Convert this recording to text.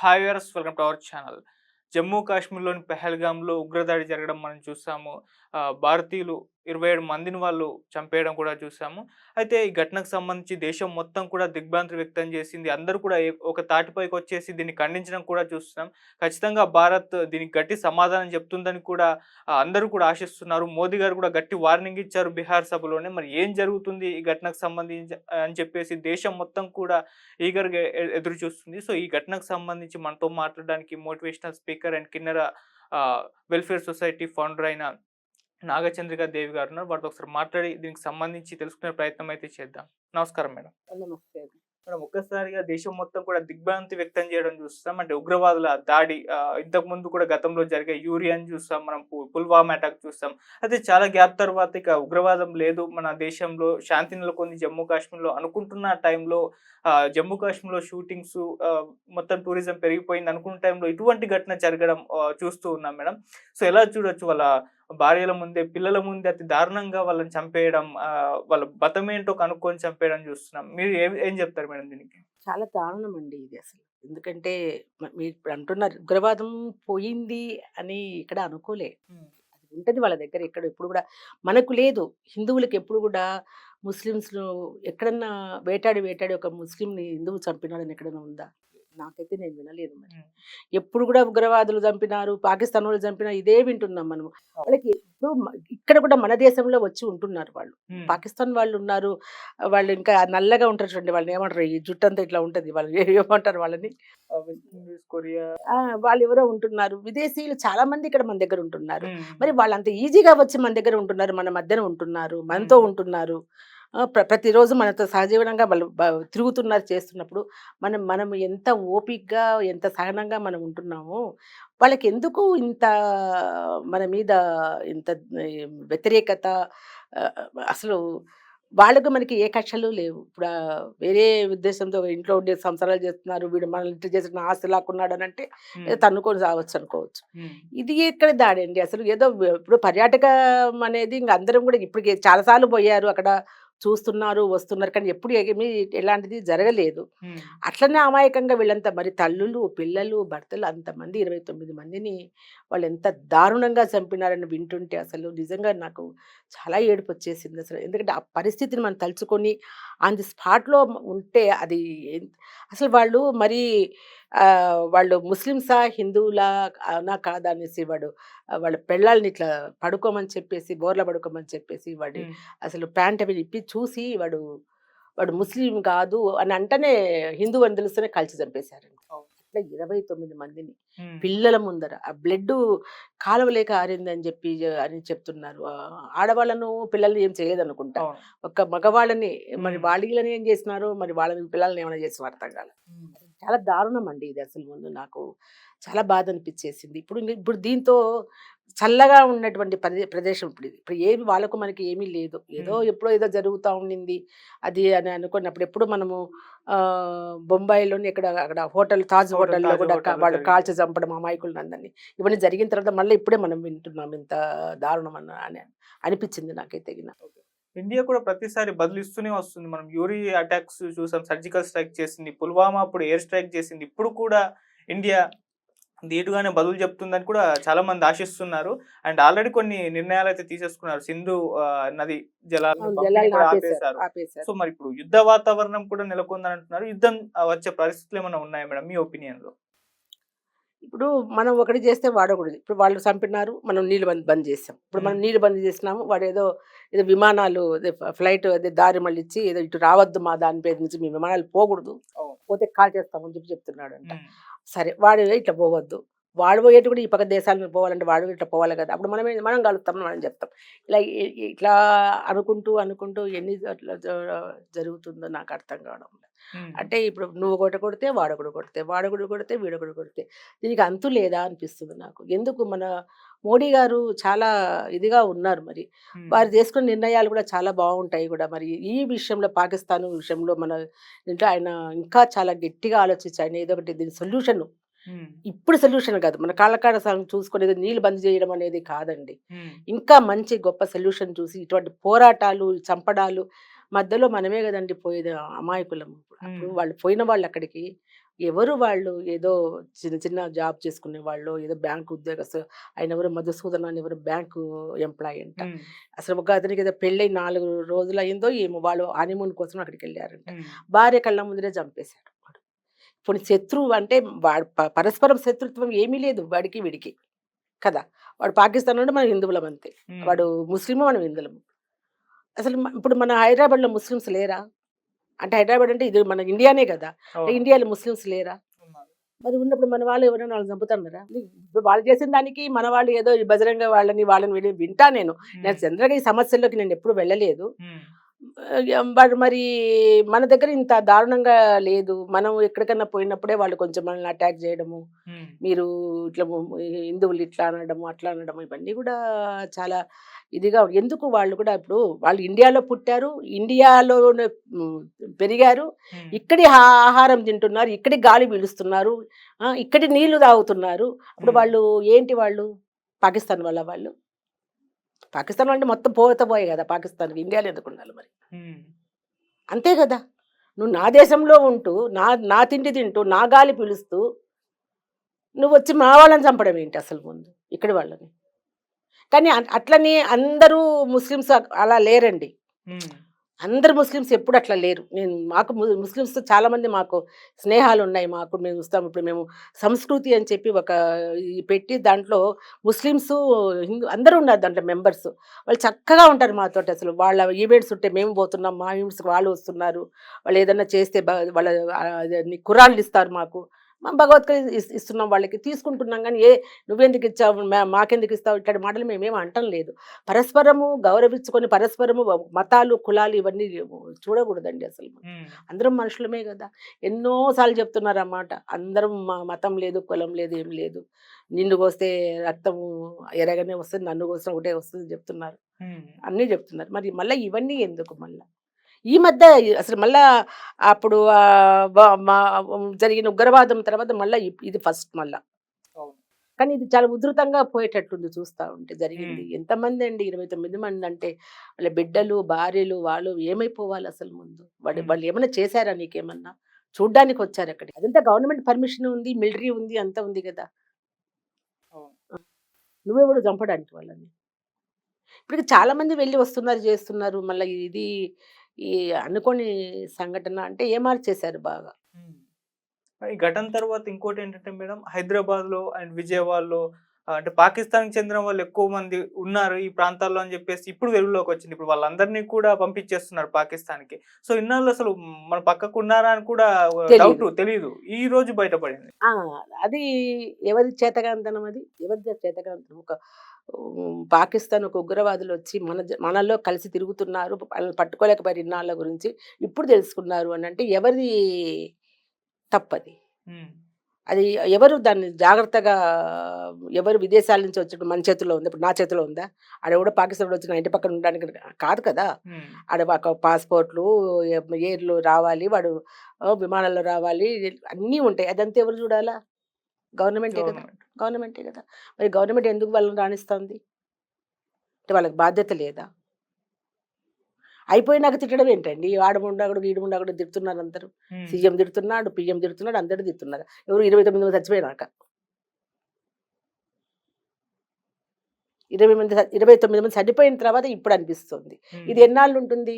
Hi welcome to our channel. Jammu కాశ్మీర్లోని పెహల్గామ్లో ఉగ్రదాడి జరగడం మనం చూసాము. భారతీయులు ఇరవై ఏడు మందిని వాళ్ళు చంపేయడం కూడా చూసాము. అయితే ఈ ఘటనకు సంబంధించి దేశం మొత్తం కూడా దిగ్భ్రాంతి వ్యక్తం చేసింది. అందరూ కూడా ఒక తాటిపైకి వచ్చేసి దీన్ని ఖండించడం కూడా చూస్తున్నాం. ఖచ్చితంగా భారత్ దీనికి గట్టి సమాధానం చెప్తుందని కూడా అందరూ కూడా ఆశిస్తున్నారు. మోదీ గారు కూడా గట్టి వార్నింగ్ ఇచ్చారు బీహార్ సభలోనే. మరి ఏం జరుగుతుంది ఈ ఘటనకు సంబంధించి అని చెప్పేసి దేశం మొత్తం కూడా ఈగర్గా ఎదురు చూస్తుంది. సో ఈ ఘటనకు సంబంధించి మనతో మాట్లాడడానికి motivational speaker and Kinnera welfare society founder అయిన నాగచంద్రిక దేవి గారు ఉన్నారు. వారితో ఒకసారి మాట్లాడి దీనికి సంబంధించి తెలుసుకునే ప్రయత్నం అయితే చేద్దాం. నమస్కారం మేడం. మేడం ఒక్కసారిగా దేశం మొత్తం కూడా దిగ్భ్రాంతి వ్యక్తం చేయడం చూస్తాం. అంటే ఉగ్రవాదుల దాడి ఇంతకు ముందు కూడా గతంలో జరిగే యూరియాని చూస్తాం. మనం పుల్వామా అటాక్ చూస్తాం. అయితే చాలా గ్యాప్ తర్వాత ఇక ఉగ్రవాదం లేదు. మన దేశంలో శాంతి నెలకొంది జమ్మూ కాశ్మీర్లో. అనుకుంటున్న టైంలో ఆ, జమ్మూ కాశ్మీర్లో షూటింగ్స్ మొత్తం టూరిజం పెరిగిపోయింది అనుకున్న టైంలో ఇటువంటి ఘటన జరగడం చూస్తూ ఉన్నాం మేడం. సో ఎలా చూడొచ్చు వాళ్ళ భార్యల ముందే పిల్లల ముందే అతి దారుణంగా వాళ్ళని చంపేయడం వాళ్ళ బతమేంటో కనుక్కొని చంపేయడం చూస్తున్నాం. మీరు ఏం ఏం చెప్తారు మేడం దీనికి? చాలా దారుణం అండి ఇది అసలు. ఎందుకంటే మీరు ఇప్పుడు అంటున్నారు ఉగ్రవాదం పోయింది అని ఇక్కడ అనుకోలే. అది ఉంటుంది వాళ్ళ దగ్గర ఎక్కడ ఎప్పుడు కూడా. మనకు లేదు. హిందువులకు ఎప్పుడు కూడా ముస్లిమ్స్ను ఎక్కడన్నా వేటాడి వేటాడి ఒక ముస్లింని హిందువు చంపినాడని ఎక్కడన్నా ఉందా? నాకైతే నేను వినలేదు మరి. ఎప్పుడు కూడా ఉగ్రవాదులు చంపినారు పాకిస్తాన్ వాళ్ళు చంపినారు ఇదే వింటున్నాం మనం వాళ్ళకి ఇప్పుడు మ- ఇక్కడ కూడా మన దేశంలో వచ్చి ఉంటున్నారు వాళ్ళు. పాకిస్తాన్ వాళ్ళు ఉన్నారు వాళ్ళు ఇంకా నల్లగా ఉంటారు చూడండి వాళ్ళని ఏమంటారు ఈ జుట్టు అంతా ఇట్లా ఉంటుంది వాళ్ళు ఏమంటారు వాళ్ళని వాళ్ళు ఎవరో ఉంటున్నారు విదేశీయులు చాలా మంది ఇక్కడ మన దగ్గర ఉంటున్నారు. మరి వాళ్ళంత ఈజీగా వచ్చి మన దగ్గర ఉంటున్నారు మన మధ్యన ఉంటున్నారు మనతో. ఉంటున్నారు ప్రతిరోజు మనతో సహజీవనంగా వాళ్ళు తిరుగుతున్నారు చేస్తున్నప్పుడు మనం మనం ఎంత ఓపికగా ఎంత సహనంగా మనం ఉంటున్నామో వాళ్ళకి ఎందుకు ఇంత మన మీద ఇంత వ్యతిరేకత? అసలు వాళ్ళకు మనకి ఏ కక్షలు లేవు. ఇప్పుడు వేరే ఉద్దేశంతో ఇంట్లో ఉండే సంసారాలు చేస్తున్నారు వీడు మనల్ని ఇంటి చేసిన ఆస్తి లాక్కున్నాడు అని అంటే తన్నుకొని రావచ్చు అనుకోవచ్చు. ఇది ఎక్కడ దాడి అండి అసలు ఏదో ఇప్పుడు పర్యాటకం అనేది ఇంక అందరం కూడా ఇప్పటికి చాలాసార్లు పోయారు. అక్కడ చూస్తున్నారు వస్తున్నారు కానీ ఎప్పుడు ఏమీ ఎలాంటిది జరగలేదు. అట్లనే అమాయకంగా వీళ్ళంతా మరి తల్లులు పిల్లలు భర్తలు అంతమంది ఇరవై తొమ్మిది మందిని వాళ్ళు ఎంత దారుణంగా చంపినారని వింటుంటే అసలు నిజంగా నాకు చాలా ఏడుపు వచ్చేసింది అసలు ఎందుకంటే ఆ పరిస్థితిని మనం తలుచుకొని ఆన్ ది స్పాట్లో ఉంటే అది అసలు వాళ్ళు మరి వాళ్ళు ముస్లిమ్సా హిందువులా అవునా కాదా అనేసి వాడు వాళ్ళ పెళ్ళాలని ఇట్లా పడుకోమని చెప్పేసి బోర్ల పడుకోమని చెప్పేసి వాడి. అసలు ప్యాంట్ అవి ఇప్పి చూసి వాడు వాడు ముస్లిం కాదు అని అంటనే హిందూ అని తెలుస్తూనే కలిసి చంపేశారండి అట్లా ఇరవై తొమ్మిది మందిని. పిల్లల ముందర ఆ బ్లడ్ కాలవలేక ఆరింది అని చెప్పి అని చెప్తున్నారు ఆడవాళ్ళను పిల్లల్ని ఏం చేయలేదు అనుకుంటా అవును. ఒక మగవాళ్ళని మరి. వాళ్ళని ఏం చేసినారో మరి వాళ్ళని పిల్లల్ని ఏమైనా చేసిన అర్థం ఉమ్. చాలా దారుణం అండి ఇది అసలు ముందు నాకు చాలా బాధ అనిపించేసింది ఇప్పుడు ఇప్పుడు దీంతో చల్లగా ఉన్నటువంటి ప్రదే ప్రదేశం ఇప్పుడు ఇది. ఇప్పుడు ఏమి వాళ్ళకు మనకి ఏమీ లేదు. ఏదో. ఎప్పుడో ఏదో జరుగుతూ ఉండింది. అది అని అనుకున్నప్పుడు ఎప్పుడు మనము బొంబాయిలోని ఇక్కడ అక్కడ హోటల్ తాజ్ హోటల్ హోటల్లో కూడా జరిగింది. కాల్చి చంపడం అమాయకులను అందరినీ. ఇవన్నీ జరిగిన తర్వాత మళ్ళీ ఇప్పుడే మనం వింటున్నాం. ఇంత దారుణం అన్న అని అనిపించింది నాకైతే తగిన ఇండియా కూడా ప్రతిసారి బదిలిస్తూనే వస్తుంది. మనం యూరి అటాక్స్ చూసాం. సర్జికల్ స్ట్రైక్ చేసింది. పుల్వామా అప్పుడు ఎయిర్ స్ట్రైక్ చేసింది. ఇప్పుడు కూడా ఇండియా ధీటుగానే బదులు చెప్తుందని కూడా చాలా మంది ఆశిస్తున్నారు. అండ్ ఆల్రెడీ కొన్ని నిర్ణయాలు అయితే తీసేసుకున్నారు. సింధు నది జలాలను కూడా ఆపేశారు సో మరి ఇప్పుడు యుద్ధ వాతావరణం కూడా నెలకొందని అంటున్నారు యుద్ధం వచ్చే పరిస్థితులు ఏమైనా ఉన్నాయా మేడం మీ ఒపీనియన్లో ఇప్పుడు మనం ఒకటి చేస్తే వాడకూడదు. ఇప్పుడు వాళ్ళు చంపినారు మనం నీళ్ళు బంద్ బంద్ చేసాం ఇప్పుడు మనం. నీళ్ళు బంద్ చేసినాము వాడు ఏదో ఏదో విమానాలు ఫ్లైట్ అదే దారి మళ్ళీ ఇచ్చి ఏదో ఇటు రావద్దు మా దాని పేరు నుంచి మీ విమానాలు పోకూడదు. పోతే కాల్ చేస్తామని చెప్పి చెప్తున్నాడు అంట సరే వాడు ఇట్లా పోవద్దు. వాడు కూడా ఈ పక్క దేశాల మీద పోవాలంటే వాడు ఇట్లా పోవాలి కదా. అప్పుడు మనం మనం కలుస్తామని మనం చెప్తాం. ఇలా ఇట్లా అనుకుంటూ అనుకుంటూ ఎన్ని జరుగుతుందో నాకు అర్థం కావడం. అంటే ఇప్పుడు నువ్వు ఒకటి కొడితే వాడొకడు కొడితే వాడొకడు కొడితే వీడొకడు కొడితే దీనికి అంతు లేదా అనిపిస్తుంది నాకు. ఎందుకు మన మోడీ గారు చాలా ఇదిగా ఉన్నారు మరి. వారు చేసుకున్న నిర్ణయాలు కూడా చాలా బాగుంటాయి కూడా మరి. ఈ విషయంలో పాకిస్తాన్ విషయంలో మన దీంట్లో ఆయన ఇంకా చాలా గట్టిగా ఆలోచించి ఆయన ఏదో ఒకటి దీని సొల్యూషన్ ఇప్పుడు సొల్యూషన్ కాదు. మన కాళ్ళకాడ సం- చూసుకొని ఏదో నీళ్ళు బంద్ చేయడం అనేది కాదండి. ఇంకా మంచి గొప్ప సొల్యూషన్ చూసి ఇటువంటి పోరాటాలు చంపడాలు మధ్యలో మనమే కదండి పోయేది అమాయకులం అప్పుడు. వాళ్ళు పోయిన వాళ్ళు అక్కడికి ఎవరు వాళ్ళు ఏదో చిన్న చిన్న జాబ్ చేసుకునే వాళ్ళు ఏదో బ్యాంక్ ఉద్యోగస్తు ఆయన ఎవరు మధుసూదన్ అని ఎవరు బ్యాంకు ఎంప్లాయీ అంట. అసలు ఒక అతనికి ఏదో పెళ్ళై నాలుగు రోజులు అయిందో ఏమో వాళ్ళు హనీమూన్ కోసం అక్కడికి వెళ్ళారంట. భార్య కళ్ళ ముందరే చంపేశాడు వాడు ఇప్పుడు శత్రువు అంటే వాడు పరస్పరం శత్రుత్వం ఏమీ లేదు వాడికి వీడికి. కదా! వాడు పాకిస్తాన్ అంటే మనం హిందువులం అంతే. వాడు ముస్లిము మనం హిందువులము అసలు ఇప్పుడు మన హైదరాబాద్లో ముస్లిమ్స్ లేరా? అంటే హైదరాబాద్ అంటే ఇది మన ఇండియానే కదా! ఇండియాలో ముస్లిమ్స్ లేరా. మరి ఉన్నప్పుడు మన వాళ్ళు ఎవరైనా వాళ్ళు చంపుతున్నారా? వాళ్ళు చేసిన దానికి మన వాళ్ళు ఏదో బజరంగ వాళ్ళని వాళ్ళని వింటా నేను. నేను జనరల్గా ఈ సమస్యల్లోకి నేను ఎప్పుడు వెళ్ళలేదు. మరి మన దగ్గర ఇంత దారుణంగా లేదు. మనం ఎక్కడికన్నా పోయినప్పుడే వాళ్ళు కొంచెం మనల్ని అటాక్ చేయడము మీరు ఇట్లా హిందువులు ఇట్లా అనడము అట్లా అనడము ఇవన్నీ కూడా చాలా ఇదిగా. ఎందుకు వాళ్ళు కూడా ఇప్పుడు వాళ్ళు ఇండియాలో పుట్టారు ఇండియాలో పెరిగారు ఇక్కడి ఆహారం తింటున్నారు ఇక్కడి గాలి పీలుస్తున్నారు ఇక్కడి నీళ్ళు తాగుతున్నారు. అప్పుడు. వాళ్ళు ఏంటి వాళ్ళు? పాకిస్తాన్ వాళ్ళ వాళ్ళు? పాకిస్తాన్ అంటే మొత్తం పోత పోయే కదా పాకిస్తాన్కి ఇండియాలో ఎందుకు ఉండాలి మరి? అంతే కదా! నువ్వు నా దేశంలో ఉంటూ నా నా తిండి తింటూ నా గాలి పీలుస్తూ నువ్వు వచ్చి మా వాళ్ళని చంపడం ఏంటి అసలు ముందు? ఇక్కడి వాళ్ళని. కానీ అట్లని అందరూ ముస్లిమ్స్ అలా లేరండి. అందరు ముస్లిమ్స్ ఎప్పుడు అట్లా లేరు. నేను మాకు ము- చాలామంది మాకు స్నేహాలు ఉన్నాయి మాకు మేము చూస్తాం. ఇప్పుడు మేము సంస్కృతి అని చెప్పి ఒక పెట్టి దాంట్లో ముస్లిమ్స్ హిందూ అందరూ ఉన్నారు దాంట్లో మెంబర్స్. వాళ్ళు చక్కగా ఉంటారు మాతో అసలు. వాళ్ళ ఈవెంట్స్ ఉంటే మేము పోతున్నాం మా ఈవెంట్స్కి వాళ్ళు వస్తున్నారు. వాళ్ళు ఏదైనా చేస్తే వాళ్ళ కురాన్లు ఇస్తారు మాకు. మా భగవద్గీత ఇస్- ఇస్తున్నాం వాళ్ళకి తీసుకుంటున్నాం కానీ ఏ నువ్వెందుకు ఇచ్చావు మా- మాకెందుకు ఇస్తావు? ఇట్లాంటి మాటలు మేమేం అంటం లేదు. పరస్పరము గౌరవించుకొని పరస్పరము మతాలు కులాలు ఇవన్నీ చూడకూడదండి అసలు అందరం మనుషులమే కదా. ఎన్నోసార్లు చెప్తున్నారు అన్నమాట అందరం మతం లేదు కులం లేదు ఏం లేదు. నిన్ను కోస్తే రక్తము ఎరగనే వస్తుంది నన్ను కోసిన ఒకటే వస్తుంది చెప్తున్నారు. అన్నీ చెప్తున్నారు. మరి మళ్ళీ ఇవన్నీ ఎందుకు మళ్ళీ? ఈ మధ్య అసలు మళ్ళా అప్పుడు జరిగిన ఉగ్రవాదం తర్వాత మళ్ళీ ఇది ఫస్ట్ మళ్ళా. కానీ ఇది చాలా ఉధృతంగా పోయేటట్టుంది చూస్తా ఉంటే జరిగింది. ఎంతమంది అండి? ఇరవై తొమ్మిది మంది అంటే వాళ్ళ బిడ్డలు భార్యలు వాళ్ళు ఏమైపోవాలి అసలు ముందు? వాళ్ళు. వాళ్ళు ఏమైనా చేశారా నీకేమన్నా చూడ్డానికి వచ్చారు అక్కడికి. అదంతా గవర్నమెంట్ పర్మిషన్ ఉంది మిలిటరీ ఉంది అంతా ఉంది కదా. నువ్వెవడు చంపడానికి వాళ్ళని? ఇప్పుడు చాలా మంది వెళ్ళి వస్తున్నారు చేస్తున్నారు. మళ్ళీ ఇది ఈ అనుకోని సంఘటన అంటే ఏమార్చేశారు బాగా. ఈ ఘటన తర్వాత ఇంకోటి ఏంటంటే మేడం హైదరాబాద్లో అండ్ విజయవాడలో అంటే పాకిస్తాన్ చెందిన వాళ్ళు ఎక్కువ మంది ఉన్నారు ఈ ప్రాంతాల్లో అని చెప్పేసి ఇప్పుడు వెలుగులోకి వచ్చింది. ఇప్పుడు వాళ్ళందరినీ కూడా పంపించేస్తున్నారు పాకిస్తాన్కి సో ఇన్నాళ్ళు అసలు మన పక్కకు ఉన్నారా అని కూడా. డౌట్ తెలియదు ఈ రోజు బయటపడింది. అది ఎవరి చేతగాంతనం అది? ఎవరి చేతగాంతనం ఒక పాకిస్తాన్ ఒక ఉగ్రవాదులు వచ్చి మన మనలో కలిసి తిరుగుతున్నారు వాళ్ళని పట్టుకోలేకపోయారు ఇన్నాళ్ళ గురించి ఇప్పుడు తెలుసుకున్నారు అని అంటే ఎవరి తప్పది. అది ఎవరు దాన్ని జాగ్రత్తగా ఎవరు విదేశాల నుంచి వచ్చి మన చేతిలో ఉంది? ఇప్పుడు నా చేతిలో ఉందా? ఆడ కూడా పాకిస్తాన్ వచ్చి నా ఇంటి పక్కన ఉండడానికి కాదు కదా? ఆడ పాస్పోర్ట్లు ఏర్లు రావాలి వాడు విమానాల్లో రావాలి అన్నీ ఉంటాయి. అదంతా ఎవరు చూడాలా? గవర్నమెంటే కదా గవర్నమెంట్. కదా మరి గవర్నమెంట్ ఎందుకు వాళ్ళని రాణిస్తుంది? అంటే వాళ్ళకి బాధ్యత లేదా? అయిపోయినాక తిట్టడం ఏంటండి? ఆడముండగడు ఈడముండగడు తిడుతున్నారు అందరూ. సీఎం తిడుతున్నాడు పిఎం తిడుతున్నాడు అందరూ తిడుతున్నారు. ఎవరు ఇరవై తొమ్మిది మంది చచ్చిపోయినాక? ఇరవై మంది ఇరవై తొమ్మిది మంది చనిపోయిన తర్వాత ఇప్పుడు అనిపిస్తుంది. ఇది ఎన్నాళ్ళు ఉంటుంది?